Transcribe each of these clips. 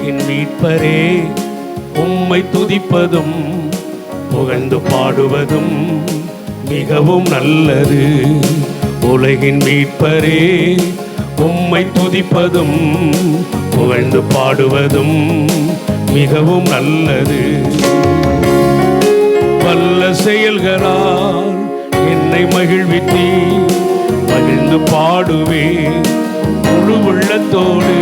மீட்பரே. உம்மை துதிப்பதும் புகழ்ந்து பாடுவதும் மிகவும் நல்லது. உலகின் மீட்பரே உம்மை துதிப்பதும் புகழ்ந்து பாடுவதும் மிகவும் நல்லது. வல்ல செயல்களால் என்னை மகிழ்வித்தீ மகிழ்ந்து பாடுவேன் முழு உள்ளத்தோடு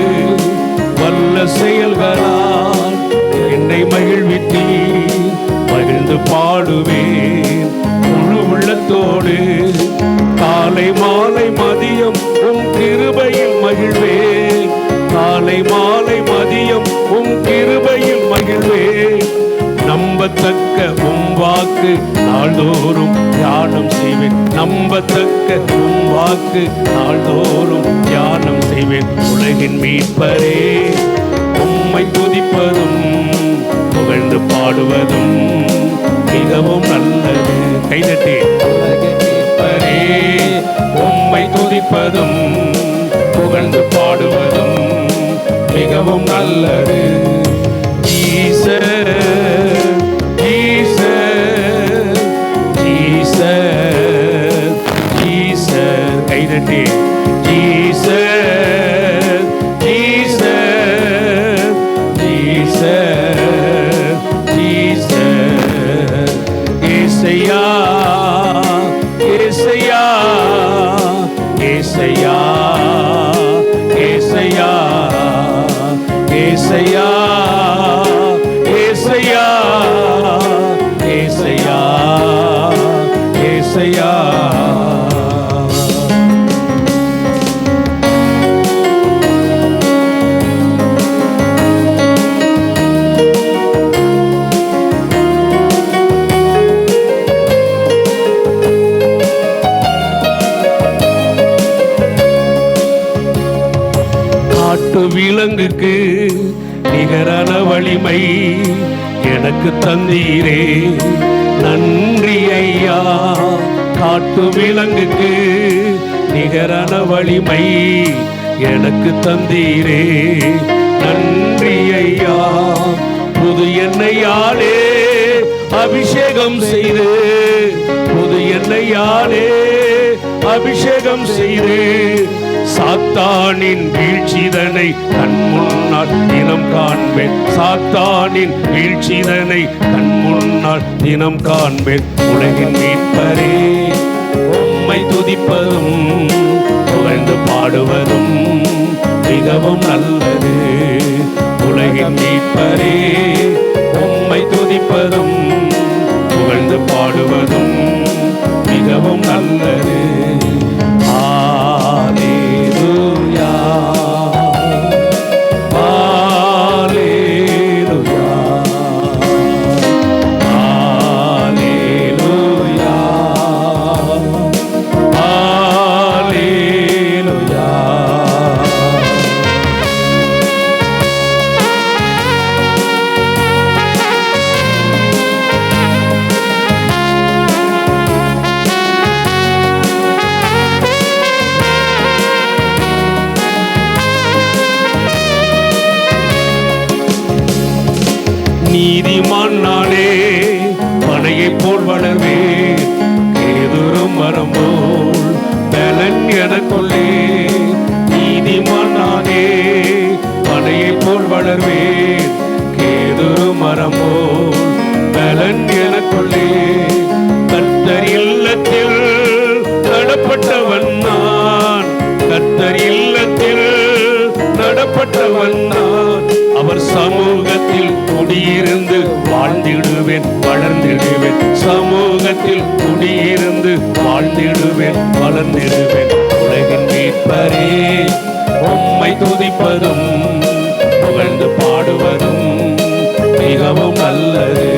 காலை மாலை மதியம் உம் கிருபையில் மகிழ்வேன். காலை மாலை மதியம் உம் கிருபையில் மகிழ்வேன். நம்பத்தக்க உம் வாக்கு நாள்தோறும் தியானம் செய்வேன். நம்பத்தக்க உம் வாக்கு நாள்தோறும் தியானம் செய்வேன். உலகின் மீட்பரே உம்மை துதிப்பதும் புகழ்ந்து பாடுவதும் மிகவும் நல்லது. கைதட்டேன் துதிப்பதும் புகழ்ந்து பாடுவதும் மிகவும் நல்லது. காட்டு விலங்குக்கு நிகரான வலிமை எனக்கு தந்தீரே. நன்றி ஐயா. காட்டு விலங்குக்கு நிகரான வலிமை எனக்கு தந்தீரே. நன்றி ஐயா. புது எண்ணெயாலே அபிஷேகம் செய்து புது எண்ணெயாலே அபிஷேகம் செய்து சாத்தானின் வீழ்ச்சிதனை கண் முன்னால் தினம் காண்பேன். சாத்தானின் வீழ்ச்சிதனை கண் முன்னால் தினம் காண்பேன். உலகின் மீட்பரே உம்மை துதிப்பதும் புகழ்ந்து பாடுவதும் மிகவும் நல்லது. உலகின் மீட்பரே உம்மை துதிப்பதும் புகழ்ந்து பாடுவதும் மிகவும் நல்லது ஆலேலுயா நீதிமான் நானே மனையை போல் வளர்வே கேதுரும் மரம் போல் பலன் எனக்குள்ளே. நீதிமான் நானே மனையை போல் வளர்வே. வளர்ந்திடுவேன் வளர்ந்திடுவேன் உலகின் மீட்பரே உம்மை துதிப்பதும் புகழ்ந்து பாடுவதும் மிகவும் நல்லது.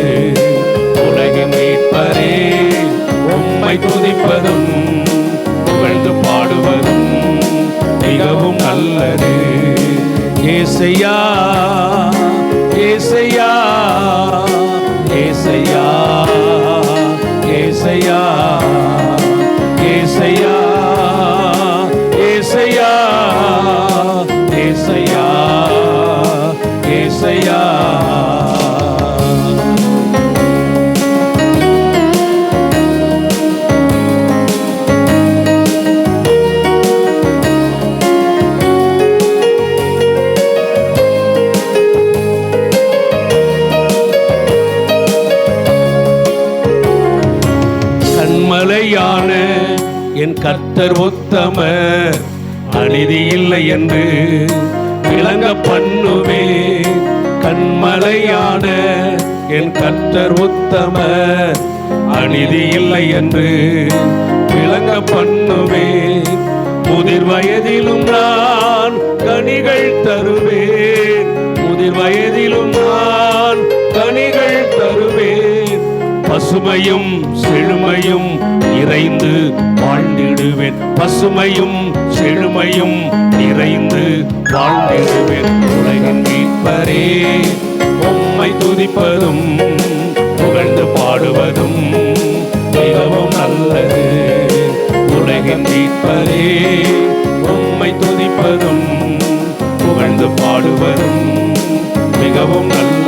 உலகின் மீட்பரே உம்மை துதிப்பதும் புகழ்ந்து பாடுவதும் மிகவும் நல்லது. ஏசையா ஏசையா ஏசையா ஏசையா. கர்த்தர் உத்தம அநீதி இல்லை என்று விளங்க பண்ணுவே. கண்மலையான என் கர்த்தர் உத்தம அநீதி இல்லை என்று விளங்க பண்ணுவே. முதிர் வயதிலும் நான் கனிகள் தருவேன். முதிர் வயதிலும் நான் கனிகள் பசுமையும் செழுமையும் நிறைந்து வாழ்ந்திடுவேன். பசுமையும் செழுமையும் நிறைந்து வாழ்ந்திடுவேன். உலகின் மீட்பரே உம்மை துதிப்பதும் புகழ்ந்து பாடுவதும் மிகவும் நல்லது. உலகின் மீட்பரே உம்மை துதிப்பதும் புகழ்ந்து பாடுவதும் மிகவும் நல்லது.